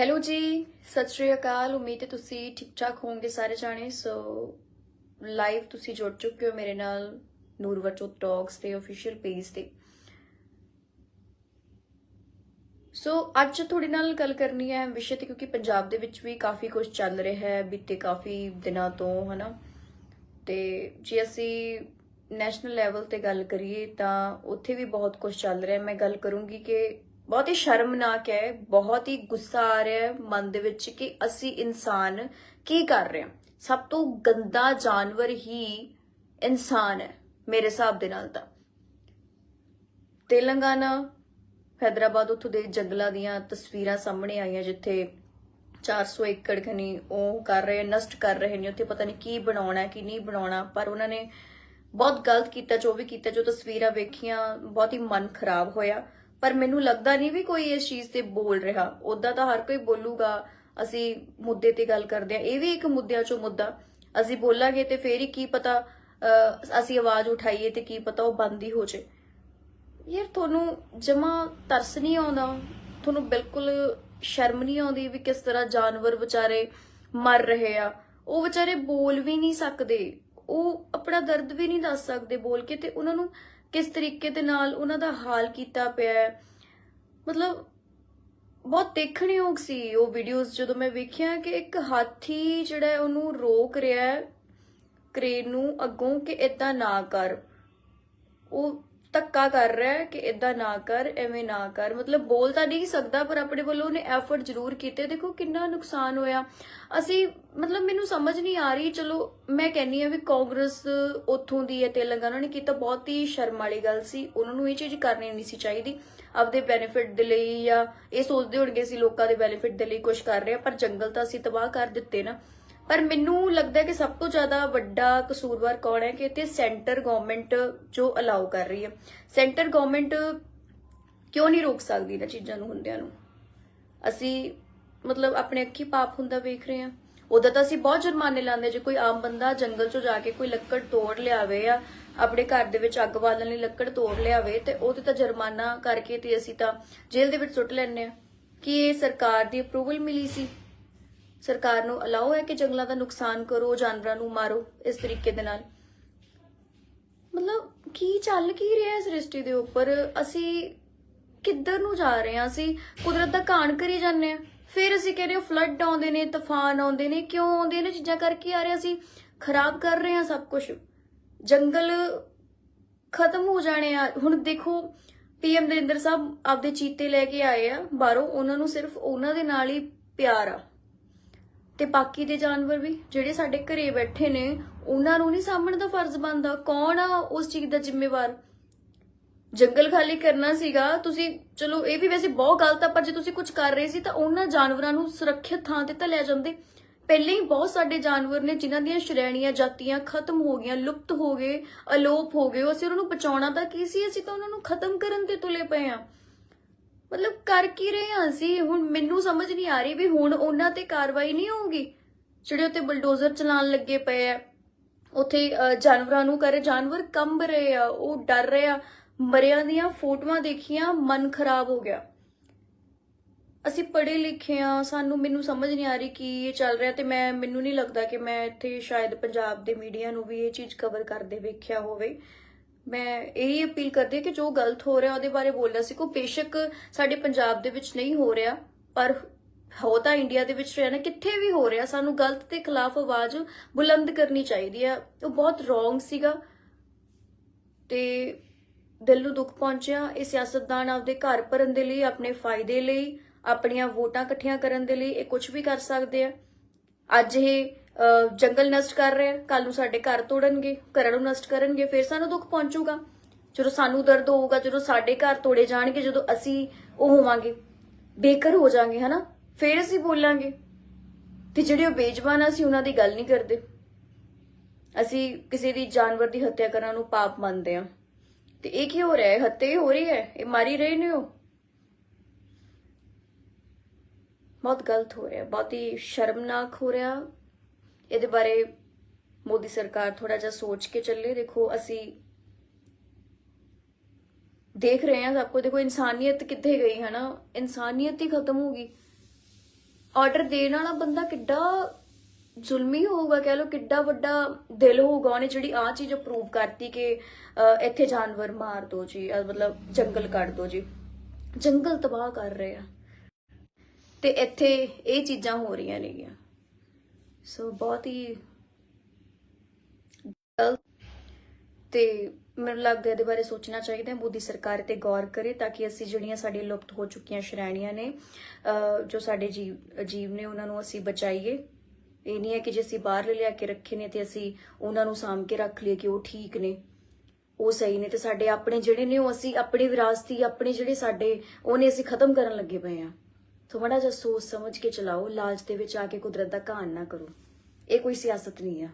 Hello ਜੀ, ਸਤਿ ਸ਼੍ਰੀ ਅਕਾਲ। ਉਮੀਦ ਹੈ ਤੁਸੀਂ ਠੀਕ ਠਾਕ ਹੋਵੋਗੇ ਸਾਰੇ ਜਾਣੇ। ਸੋ ਲਾਈਵ ਤੁਸੀਂ ਜੁੜ ਚੁੱਕੇ ਹੋ ਮੇਰੇ ਨਾਲ ਨੂਰਵਚੋ ਟਾਕਸ ਤੇ ਅਫੀਸ਼ੀਅਲ ਪੇਜ ਤੇ। ਸੋ ਅੱਜ ਤੁਹਾਡੇ ਨਾਲ ਗੱਲ ਕਰਨੀ ਹੈ ਵਿਸ਼ੇ ਤੇ, ਕਿਉਂਕਿ ਪੰਜਾਬ ਦੇ ਵਿੱਚ ਵੀ ਕਾਫੀ ਕੁਝ ਚੱਲ ਰਿਹਾ ਹੈ, ਬੀਤੇ ਕਾਫੀ ਦਿਨਾਂ ਤੋਂ, ਹਨਾ। ਤੇ ਜੇ ਅਸੀਂ ਨੈਸ਼ਨਲ ਲੈਵਲ ਤੇ ਗੱਲ ਕਰੀਏ ਤਾਂ ਉੱਥੇ ਵੀ ਬਹੁਤ ਕੁਝ ਚੱਲ ਰਿਹਾ ਮੈਂ ਗੱਲ ਕਰੂੰਗੀ ਕਿ ਬਹੁਤ ਹੀ ਸ਼ਰਮਨਾਕ ਹੈ, ਬਹੁਤ ਹੀ ਗੁੱਸਾ ਆ ਰਿਹਾ ਹੈ ਮਨ ਦੇ ਵਿੱਚ ਕਿ ਅਸੀਂ ਇਨਸਾਨ ਕੀ ਕਰ ਰਹੇ ਹਾਂ। ਸਭ ਤੋਂ ਗੰਦਾ ਜਾਨਵਰ ਹੀ ਇਨਸਾਨ ਹੈ, ਮੇਰੇ ਹਿਸਾਬ ਦੇ ਨਾਲ ਤਾਂ। ਤੇਲੰਗਾਨਾ, ਹੈਦਰਾਬਾਦ ਉੱਥੋਂ ਦੇ ਜੰਗਲਾਂ ਦੀਆਂ ਤਸਵੀਰਾਂ ਸਾਹਮਣੇ ਆਈਆਂ, ਜਿੱਥੇ 400 ਏਕੜ ਖਨੀ ਉਹ ਕਰ ਰਹੇ, ਨਸ਼ਟ ਕਰ ਰਹੇ ਨੇ। ਉੱਥੇ ਪਤਾ ਨਹੀਂ ਕੀ ਬਣਾਉਣਾ ਕੀ ਨਹੀਂ ਬਣਾਉਣਾ, ਪਰ ਉਹਨਾਂ ਨੇ ਬਹੁਤ ਗਲਤ ਕੀਤਾ, ਜੋ ਵੀ ਕੀਤਾ, ਜੋ ਤਸਵੀਰਾਂ ਵੇਖੀਆਂ, ਬਹੁਤ ਹੀ ਮਨ ਖਰਾਬ ਹੋਇਆ। ਪਰ ਮੈਨੂੰ ਲੱਗਦਾ ਨਹੀਂ ਵੀ ਕੋਈ ਇਸ ਚੀਜ਼ ਤੇ ਬੋਲ ਰਿਹਾ। ਉਦਾਂ ਤਾਂ ਹਰ ਕੋਈ ਬੋਲੂਗਾ। ਅਸੀਂ ਮੁੱਦੇ ਤੇ ਗੱਲ ਕਰਦੇ ਆ ਇਹ ਵੀ ਇੱਕ ਮੁੱਦਿਆਂ ਚੋਂ ਮੁੱਦਾ। ਅਸੀਂ ਬੋਲਾਂਗੇ ਤੇ ਫੇਰ ਹੀ ਕੀ ਪਤਾ ਅਸੀਂ ਆਵਾਜ਼ ਉਠਾਈਏ ਤੇ ਕੀ ਪਤਾ ਉਹ ਬੰਦ ਹੀ ਹੋ ਜੇ ਯਾਰ ਤੁਹਾਨੂੰ ਜਮਾ ਤਰਸ ਨਹੀਂ ਆਉਂਦਾ? ਤੁਹਾਨੂੰ ਬਿਲਕੁਲ ਸ਼ਰਮ ਨਹੀਂ ਆਉਂਦੀ ਵੀ ਕਿਸ ਤਰ੍ਹਾਂ ਜਾਨਵਰ ਵਿਚਾਰੇ ਮਰ ਰਹੇ ਆ? ਉਹ ਵਿਚਾਰੇ ਬੋਲ ਵੀ ਨਹੀਂ ਸਕਦੇ। ਉਹ ਆਪਣਾ ਦਰਦ ਵੀ ਨਹੀਂ ਦੱਸ ਸਕਦੇ ਬੋਲ ਕੇ ਤੇ ਉਹਨਾਂ ਨੂੰ ਕਿਸ ਤਰੀਕੇ ਦੇ ਨਾਲ ਉਹਨਾਂ ਦਾ ਹਾਲ ਕੀਤਾ ਪਿਆ ਹੈ। ਮਤਲਬ ਬਹੁਤ ਦੇਖਣਯੋਗ ਸੀ ਉਹ ਵੀਡੀਓਜ਼ ਜਦੋਂ ਮੈਂ ਵੇਖਿਆ ਕਿ ਇੱਕ ਹਾਥੀ ਜਿਹੜਾ ਉਹਨੂੰ ਰੋਕ ਰਿਹਾ ਹੈ। ਕ੍ਰੇਨ ਨੂੰ ਅੱਗੋਂ ਕਿ ਇਦਾਂ ਨਾ ਕਰ। ਉਹ ਧੱਕਾ ਕਰ ਰਿਹਾ ਹੈ ਕਿ ਇਦਾਂ ਨਾ ਕਰ, ਐਵੇਂ ਨਾ ਕਰ। ਮਤਲਬ ਬੋਲ ਤਾਂ ਨਹੀਂ ਸਕਦਾ, ਪਰ ਆਪਣੇ ਵੱਲੋਂ ਉਹਨੇ ਐਫਰਟ ਜ਼ਰੂਰ ਕੀਤੇ। ਦੇਖੋ ਕਿੰਨਾ ਨੁਕਸਾਨ ਹੋਇਆ। ਅਸੀਂ, ਮਤਲਬ ਮੈਨੂੰ ਸਮਝ ਨਹੀਂ ਆ ਰਹੀ, ਚਲੋ ਮੈਂ ਕਹਿੰਨੀ ਆ ਵੀ ਕਾਂਗਰਸ ਉੱਥੋਂ ਦੀ ਹੈ, ਤੇਲੰਗਾਨਾ ਨੇ ਕੀਤਾ। ਬਹੁਤ ਹੀ ਸ਼ਰਮ ਵਾਲੀ ਗੱਲ ਸੀ। ਉਹਨਾਂ ਨੂੰ ਇਹ ਚੀਜ਼ ਕਰਨੀ ਨਹੀਂ ਸੀ ਚਾਹੀਦੀ। ਆਪਦੇ ਬੈਨੀਫਿਟ ਦੇ ਲਈ ਜਾਂ ਇਹ ਸੋਚਦੇ ਹੋਣਗੇ ਸੀ ਲੋਕਾਂ ਦੇ ਬੈਨੀਫਿਟ ਦੇ ਲਈ ਕੁਝ ਕਰ ਰਹੇ ਆ ਪਰ ਜੰਗਲ ਤਾਂ ਅਸੀਂ ਤਬਾਹ ਕਰ ਦਿੱਤੇ ਨਾ। ਪਰ ਮੈਨੂੰ ਲੱਗਦਾ ਕਿ ਸਭ ਤੋਂ ਜ਼ਿਆਦਾ ਵੱਡਾ ਕਸੂਰਵਾਰ ਕੌਣ ਹੈ ਕਿ ਇੱਥੇ ਸੈਂਟਰ ਗਵਰਨਮੈਂਟ ਜੋ ਅਲਾਉ ਕਰ ਰਹੀ ਹੈ। ਸੈਂਟਰ ਗਵਰਨਮੈਂਟ ਕਿਉਂ ਨਹੀਂ ਰੋਕ ਸਕਦੀ ਇਹਨਾਂ ਚੀਜ਼ਾਂ ਨੂੰ, ਹੁੰਦਿਆਂ ਨੂੰ? ਅਸੀਂ ਮਤਲਬ ਆਪਣੇ ਅੱਖੀ ਪਾਪ ਹੁੰਦਾ ਵੇਖ ਰਹੇ ਹਾਂ। ਉਦੋਂ ਤਾਂ ਅਸੀਂ ਬਹੁਤ ਜੁਰਮਾਨੇ ਲਾਉਂਦੇ ਜੇ ਕੋਈ ਆਮ ਬੰਦਾ ਜੰਗਲ 'ਚੋਂ ਜਾ ਕੇ ਕੋਈ ਲੱਕੜ ਤੋੜ ਲਿਆਵੇ ਆ ਆਪਣੇ ਘਰ ਦੇ ਵਿੱਚ ਅੱਗ ਬਾਲਣ ਲਈ ਲੱਕੜ ਤੋੜ ਲਿਆਵੇ ਤੇ ਉਹਦੇ ਤਾਂ ਜੁਰਮਾਨਾ ਕਰਕੇ ਤੇ ਅਸੀਂ ਤਾਂ ਜੇਲ੍ਹ ਦੇ ਵਿੱਚ ਸੁੱਟ ਲੈਂਦੇ ਆ ਕਿ ਇਹ ਸਰਕਾਰ ਦੀ ਅਪਰੂਵਲ ਮਿਲੀ ਸੀ? ਸਰਕਾਰ ਨੂੰ ਅਲਾਉ ਹੈ ਕਿ ਜੰਗਲਾਂ ਦਾ ਨੁਕਸਾਨ ਕਰੋ, ਜਾਨਵਰਾਂ ਨੂੰ ਮਾਰੋ, ਇਸ ਤਰੀਕੇ ਦੇ ਨਾਲ। ਮਤਲਬ ਕੀ ਚੱਲ ਕੀ ਰਿਹਾ ਹੈ ਸ੍ਰਿਸ਼ਟੀ ਦੇ ਉੱਪਰ? ਅਸੀਂ ਕਿੱਧਰ ਨੂੰ ਜਾ ਰਹੇ ਹਾਂ? ਅਸੀਂ ਕੁਦਰਤ ਦਾ ਘਾਣ ਕਰੀ ਜਾਂਦੇ ਆ ਫਿਰ ਅਸੀਂ ਕਹਿੰਦੇ ਹਾਂ ਫਲੱਡ ਆਉਂਦੇ ਨੇ, ਤੂਫਾਨ ਆਉਂਦੇ ਨੇ, ਕਿਉਂ ਆਉਂਦੇ ਨੇ? ਚੀਜ਼ਾਂ ਕਰਕੇ ਆ ਰਹੇ ਅਸੀਂ। ਖਰਾਬ ਕਰ ਰਹੇ ਹਾਂ ਸਭ ਕੁਝ ਜੰਗਲ ਖਤਮ ਹੋ ਜਾਣੇ ਆ। ਹੁਣ ਦੇਖੋ ਪੀਐਮ ਨਰਿੰਦਰ ਸਾਹਿਬ ਆਪਦੇ ਚੀਤੇ ਲੈ ਕੇ ਆਏ ਆ ਬਾਹਰੋਂ। ਉਹਨਾਂ ਨੂੰ ਸਿਰਫ ਉਹਨਾਂ ਦੇ ਨਾਲ ਹੀ ਪਿਆਰ ਆ। ਤੇ ਬਾਕੀ ਦੇ ਜਾਨਵਰ ਵੀ, ਜਿਹੜੇ ਸਾਡੇ ਘਰੇ ਬੈਠੇ ਨੇ, ਉਹਨਾਂ ਨੂੰ ਨਹੀਂ ਸਾਂਭਣ ਦਾ ਫਰਜ਼ ਬਣਦਾ। ਕੌਣ ਆ ਉਸ ਚੀਜ਼ ਦਾ ਜ਼ਿੰਮੇਵਾਰ? ਜੰਗਲ ਖਾਲੀ ਕਰਨਾ ਸੀਗਾ। ਤੁਸੀਂ, ਚਲੋ, ਇਹ ਵੀ ਵੈਸੇ ਬਹੁਤ ਗਲਤ ਆ, ਪਰ ਜੇ ਤੁਸੀਂ ਕੁਝ ਕਰ ਰਹੇ ਸੀ ਤਾਂ ਉਹਨਾਂ ਜਾਨਵਰਾਂ ਨੂੰ ਸੁਰੱਖਿਅਤ ਥਾਂ ਤੇ ਤਾਂ ਲੈ ਜਾਂਦੇ। ਪਹਿਲੇ ਹੀ ਬਹੁਤ ਸਾਡੇ ਜਾਨਵਰ ਨੇ, ਜਿਨ੍ਹਾਂ ਦੀਆਂ ਸ਼੍ਰੇਣੀਆਂ ਜਾਤੀਆਂ ਖਤਮ ਹੋ ਗਈਆਂ, ਲੁਪਤ ਹੋ ਗਏ, ਅਲੋਪ ਹੋ ਗਏ, ਅਸੀਂ ਉਹਨਾਂ ਨੂੰ ਬਚਾਉਣਾ ਤਾਂ ਕੀ ਸੀ? ਅਸੀਂ ਤਾਂ ਉਹਨਾਂ ਨੂੰ ਖਤਮ ਕਰਨ ਤੇ ਤੁਲੇ ਪਏ ਆ ਮਤਲਬ ਕਰ ਕੀ ਰਹੇ ਹਾਂ ਅਸੀਂ? ਹੁਣ ਮੈਨੂੰ ਸਮਝ ਨਹੀਂ ਆ ਰਹੀ ਵੀ ਹੁਣ ਉਹਨਾਂ ਤੇ ਕਾਰਵਾਈ ਨਹੀਂ ਹੋਊਗੀ? ਜਿਹੜੇ ਉੱਤੇ ਬਲਡੋਜ਼ਰ ਚਲਾਉਣ ਲੱਗੇ ਪਏ ਆ, ਉੱਥੇ ਜਾਨਵਰਾਂ ਨੂੰ ਕਰੇ ਜਾਨਵਰ ਕੰਬ ਰਹੇ ਆ, ਉਹ ਡਰ ਰਹੇ ਆ। ਮਰਿਆਂ ਦੀਆਂ ਫੋਟੋਆਂ ਦੇਖੀਆਂ, ਮਨ ਖਰਾਬ ਹੋ ਗਿਆ। ਅਸੀਂ ਪੜ੍ਹੇ ਲਿਖੇ ਆ, ਸਾਨੂੰ, ਮੈਨੂੰ ਸਮਝ ਨਹੀਂ ਆ ਰਹੀ ਕਿ ਇਹ ਚੱਲ ਰਿਹਾ ਤੇ ਮੈਂ, ਮੈਨੂੰ ਨਹੀਂ ਲੱਗਦਾ ਕਿ ਮੈਂ ਇੱਥੇ ਸ਼ਾਇਦ ਪੰਜਾਬ ਦੇ ਮੀਡੀਆ ਨੂੰ ਵੀ ਇਹ ਚੀਜ਼ ਕਵਰ ਕਰਦੇ ਵੇਖਿਆ ਹੋਵੇ। ਮੈਂ ਇਹ ਅਪੀਲ ਕਰਦੀ ਹਾਂ ਕਿ ਜੋ ਗਲਤ ਹੋ ਰਿਹਾ ਉਹਦੇ ਬਾਰੇ ਬੋਲਣਾ ਸੀ ਕੋ ਬੇਸ਼ੱਕ ਸਾਡੇ ਪੰਜਾਬ ਦੇ ਵਿੱਚ ਨਹੀਂ ਹੋ ਰਿਹਾ, ਪਰ ਹੋ ਤਾਂ ਇੰਡੀਆ ਦੇ ਵਿੱਚ ਰਿਹਾ ਨਾ ਕਿੱਥੇ ਵੀ ਹੋ ਰਿਹਾ, ਸਾਨੂੰ ਗਲਤ ਦੇ ਖਿਲਾਫ ਆਵਾਜ਼ ਬੁਲੰਦ ਕਰਨੀ ਚਾਹੀਦੀ ਆ। ਉਹ ਬਹੁਤ ਰੋਂਗ ਸੀਗਾ। ਤੇ ਦਿਲ ਨੂੰ ਦੁੱਖ ਪਹੁੰਚਿਆ, ਇਹ ਸਿਆਸਤਦਾਨ ਆਪਦੇ ਘਰ ਭਰਨ ਦੇ ਲਈ, ਆਪਣੇ ਫਾਇਦੇ ਲਈ, ਆਪਣੀਆਂ ਵੋਟਾਂ ਇਕੱਠੀਆਂ ਕਰਨ ਦੇ ਲਈ, ਇਹ ਕੁਝ ਵੀ ਕਰ ਸਕਦੇ ਆ। ਅੱਜ ਇਹ ਜੰਗਲ ਨਸ਼ਟ ਕਰ ਰਹੇ ਆ ਕੱਲ ਨੂੰ ਸਾਡੇ ਘਰ ਤੋੜਨਗੇ, ਘਰਾਂ ਨੂੰ ਨਸ਼ਟ ਕਰਨਗੇ, ਫਿਰ ਸਾਨੂੰ ਦੁੱਖ ਪਹੁੰਚੂਗਾ। ਜਦੋਂ ਸਾਨੂੰ ਦਰਦ ਹੋਊਗਾ, ਜਦੋਂ ਸਾਡੇ ਘਰ ਤੋੜੇ ਜਾਣਗੇ, ਜਦੋਂ ਅਸੀਂ ਉਹ ਹੋਵਾਂਗੇ ਬੇਕਰ ਹੋ ਜਾਾਂਗੇ, ਹਨਾ? ਫਿਰ ਅਸੀਂ ਬੋਲਾਂਗੇ। ਤੇ ਜਿਹੜੇ ਉਹ ਬੇਜਬਾਨ ਅਸੀਂ ਉਹਨਾਂ ਦੀ ਗੱਲ ਨਹੀਂ ਕਰਦੇ। ਅਸੀਂ ਕਿਸੇ ਦੀ ਜਾਨਵਰ ਦੀ ਹੱਤਿਆ ਕਰਨ ਨੂੰ ਪਾਪ ਮੰਨਦੇ ਆ ਤੇ ਇਹ ਕੀ ਹੋ ਰਿਹਾ ਹੈ? ਹੱਤਿਆ ਹੋ ਰਹੀ ਹੈ? ਇਹ ਮਾਰੀ ਰਹੇ ਨੇ ਉਹ? ਬਹੁਤ ਗਲਤ ਹੋ ਰਿਹਾ, ਬਹੁਤ ਹੀ ਸ਼ਰਮਨਾਕ ਹੋ ਰਿਹਾ। ਇਹਦੇ ਬਾਰੇ ਮੋਦੀ ਸਰਕਾਰ ਥੋੜਾ ਜਿਹਾ ਸੋਚ ਕੇ ਚੱਲੇ। ਦੇਖੋ, ਅਸੀਂ ਦੇਖ ਰਹੇ ਹਾਂ ਸਭ ਦੇਖੋ, ਇਨਸਾਨੀਅਤ ਕਿੱਥੇ ਗਈ ਹੈ ਨਾ ਇਨਸਾਨੀਅਤ ਹੀ ਖਤਮ ਹੋ ਗਈ। ਆਰਡਰ ਦੇਣ ਵਾਲਾ ਬੰਦਾ ਕਿੱਡਾ ਜ਼ੁਲਮੀ ਹੋਊਗਾ, ਕਹਿ ਲੋ ਕਿੱਡਾ ਵੱਡਾ ਦਿਲ ਹੋਊਗਾ ਉਹਨੇ ਜਿਹੜੀ ਆ ਚੀਜ਼ ਅਪਰੂਵ ਕਰਤੀ ਕਿ ਇੱਥੇ ਜਾਨਵਰ ਮਾਰ ਦੋ ਜੀ ਮਤਲਬ ਜੰਗਲ ਕੱਟ ਦੋ ਜੀ। ਜੰਗਲ ਤਬਾਹ ਕਰ ਰਹੇ ਆ। ਤੇ ਇੱਥੇ ਇਹ ਚੀਜ਼ਾਂ ਹੋ ਰਹੀਆਂ ਨੇਗੀਆਂ। ਸੋ ਬਹੁਤ ਹੀ ਗਲਤ ਤੇ ਮੈਨੂੰ ਲੱਗਦਾ ਇਹਦੇ ਬਾਰੇ ਸੋਚਣਾ ਚਾਹੀਦਾ ਹੈ। ਮੋਦੀ ਸਰਕਾਰ ਤੇ ਗੌਰ ਕਰੇ ਤਾਂ ਕਿ ਅਸੀਂ ਜਿਹੜੀਆਂ ਸਾਡੀਆਂ ਲੁਪਤ ਹੋ ਚੁੱਕੀਆਂ ਸ਼੍ਰੇਣੀਆਂ ਨੇ ਜੋ ਸਾਡੇ ਜੀਵ ਜੀਵ ਨੇ ਉਹਨਾਂ ਨੂੰ ਅਸੀਂ ਬਚਾਈਏ। ਇਹ ਨਹੀਂ ਹੈ ਕਿ ਜੇ ਅਸੀਂ ਬਾਹਰ ਲਿਆ ਕੇ ਰੱਖੇ ਨੇ ਤੇ ਅਸੀਂ ਉਹਨਾਂ ਨੂੰ ਸਾਂਭ ਕੇ ਰੱਖ ਲਈਏ ਕਿ ਉਹ ਠੀਕ ਨੇ। ਉਹ ਸਹੀ ਨੇ ਤੇ ਸਾਡੇ ਆਪਣੇ ਜਿਹੜੇ ਨੇ ਉਹ ਅਸੀਂ ਆਪਣੀ ਵਿਰਾਸਤੀ, ਆਪਣੇ ਜਿਹੜੇ ਸਾਡੇ ਉਹਨੇ ਅਸੀਂ ਖਤਮ ਕਰਨ ਲੱਗੇ ਪਏ ਆ ਥੋੜਾ ਜਿਹਾ ਸੋਚ ਸਮਝ ਕੇ ਚਲਾਓ, ਲਾਲਚ ਦੇ ਵਿੱਚ ਆ ਕੇ ਕੁਦਰਤ ਦਾ ਘਾਣ ਨਾ ਕਰੋ। ਇਹ ਕੋਈ ਸਿਆਸਤ ਨਹੀਂ ਆ।